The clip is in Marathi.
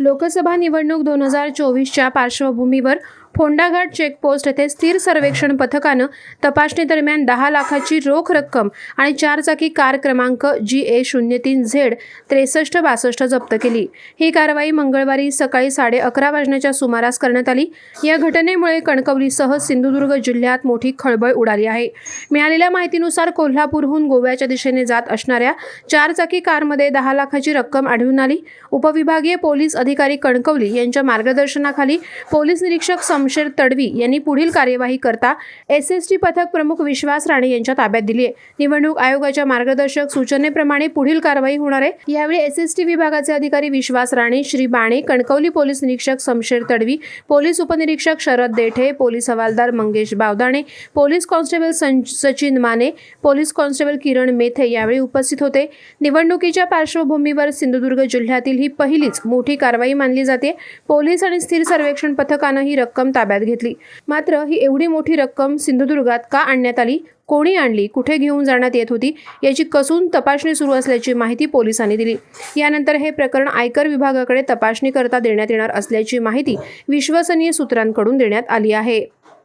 लोकसभा निवडणूक दोन हजार चोवीसच्या पार्श्वभूमीवर फोंडाघाट चेकपोस्ट येथे स्थिर सर्वेक्षण पथकानं तपासणी दरम्यान दहा लाखाची रोख रक्कम आणि चारचाकी कार क्रमांक जी ए शून्य तीन झेड त्रेसष्ट बासष्ट जप्त केली. ही कारवाई मंगळवारी सकाळी साडे अकरा वाजण्याच्या सुमारास करण्यात आली. या घटनेमुळे कणकवलीसह सिंधुदुर्ग जिल्ह्यात मोठी खळबळ उडाली आहे. मिळालेल्या माहितीनुसार कोल्हापूरहून गोव्याच्या दिशेने जात असणाऱ्या चारचाकी कारमध्ये दहा लाखाची रक्कम आढळून आली. उपविभागीय पोलीस अधिकारी कणकवली यांच्या मार्गदर्शनाखाली पोलीस निरीक्षक शमशेर तडवी यांनी पुढील कार्यवाही करता एस एस टी पथक प्रमुख विश्वास राणे यांच्या ताब्यात दिली आहे. निवडणूक आयोगाच्या मार्गदर्शक सूचनेप्रमाणे पुढील कारवाई होणार आहे. यावेळी एस एस टी विभागाचे अधिकारी विश्वास राणे श्री बाणे कणकवली पोलीस निरीक्षक शमशेर तडवी पोलीस उपनिरीक्षक शरद देठे पोलीस हवालदार मंगेश बावदाणे पोलीस कॉन्स्टेबल सं- सचिन माने पोलीस कॉन्स्टेबल किरण मेथे यावेळी उपस्थित होते. निवडणुकीच्या पार्श्वभूमीवर सिंधुदुर्ग जिल्ह्यातील ही पहिलीच मोठी कारवाई मानली जाते. पोलीस आणि स्थिर सर्वेक्षण पथकानं ही रक्कम ताब्यात घेतली. मात्र ही एवढी मोठी रक्कम सिंधुदुर्गात का आणण्यात आली? कोणी आणली? कुठे घेऊन जाण्यात येत होती? याची कसून तपासणी सुरू असल्याची माहिती पोलिसांनी दिली. यानंतर हे प्रकरण आयकर विभागाकडे तपासणी करता देण्यात येणार असल्याची माहिती विश्वसनीय सूत्रांकडून देण्यात आली आहे.